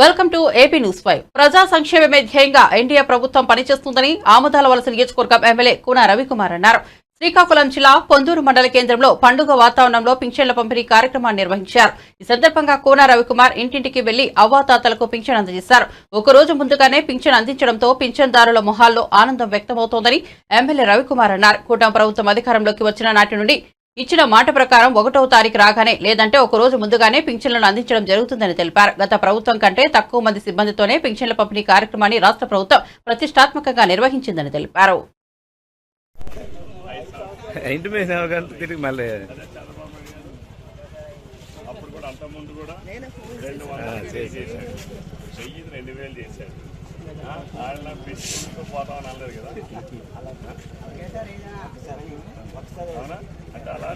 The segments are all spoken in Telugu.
Welcome to AP news five. ప్రజా సంక్షేమమే ధ్యేయంగా ఎన్డీఏ ప్రభుత్వం పనిచేస్తుందని ఆముదాల వలస నియోజకవర్గం ఎమ్మెల్యే కూన రవికుమార్ అన్నారు. శ్రీకాకుళం జిల్లా పొందూరు మండల కేంద్రంలో పండుగ వాతావరణంలో పింఛన్ల పంపిణీ కార్యక్రమాన్ని నిర్వహించారు. ఈ సందర్భంగా కూన రవికుమార్ ఇంటింటికి వెళ్ళి అవ్వాతాతలకు పింఛన్ అందజేశారు. ఒక రోజు ముందుగానే పింఛన్ అందించడంతో పింఛన్దారుల మొహాల్లో ఆనందం వ్యక్తమవుతోందని ఎమ్మెల్యే రవికుమార్ అన్నారు. కూటమి ప్రభుత్వం అధికారంలోకి వచ్చిన నాటి నుండి ఇచ్చిన మాట ప్రకారం ఒకటవ తారీఖు రాగానే లేదంటే ఒక రోజు ముందుగానే పింఛన్లను అందించడం జరుగుతుందని తెలిపారు. గత ప్రభుత్వం కంటే తక్కువ మంది సిబ్బందితోనే పింఛన్ల పంపిణీ కార్యక్రమాన్ని రాష్ట్ర ప్రభుత్వం ప్రతిష్టాత్మకంగా నిర్వహించిందని తెలిపారు. పోతామని అనలేదు కదా?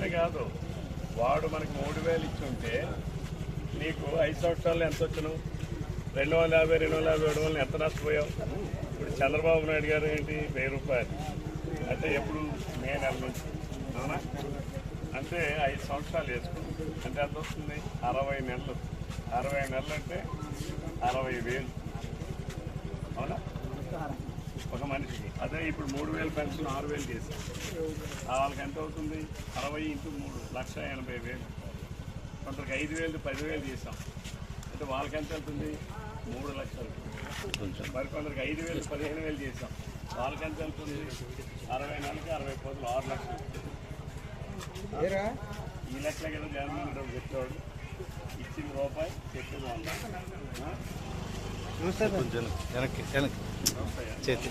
అని కాదు. వాడు మనకి మూడు వేలు ఇచ్చుంటే నీకు ఐదు సంవత్సరాలు ఎంత వచ్చినావు రెండు వందల యాభై రెండు వందల యాభై ఏడు వందలు ఎంత నష్టపోయావు? ఇప్పుడు చంద్రబాబు నాయుడు గారు ఏంటి? వెయ్యి రూపాయలు. అంటే ఎప్పుడు? మే నెల నుంచి. అవునా? అంటే ఐదు సంవత్సరాలు వేసుకున్నాం అంటే ఎంత వస్తుంది? అరవై నెలలు. అరవై నెలలు అంటే అరవై వేలు. అవునా? ఒక మనిషికి. అదే ఇప్పుడు మూడు వేలు పెన్షన్ ఆరు వేలు చేశాం ఆ వాళ్ళకి ఎంత అవుతుంది? అరవై ఇంటూ మూడు లక్ష ఎనభై వేలు. కొందరికి ఐదు వేలు పదివేలు చేసాం అంటే వాళ్ళకి ఎంత వెళ్తుంది? మూడు లక్షలు. మరి కొందరికి ఐదు వేలు పదిహేను వేలు చేసాం వాళ్ళకి ఎంత వెళ్తుంది? అరవై నెలలకి అరవై కోట్లు ఆరు లక్షలు. ఈ లెక్కలే కదా జగన్మోహన్ రెడ్డి చెప్పేవాడు. ఇచ్చిన రూపాయి చెప్పింది వంద கொஞ்சம் எனக்கு எனக்கு சேர்த்து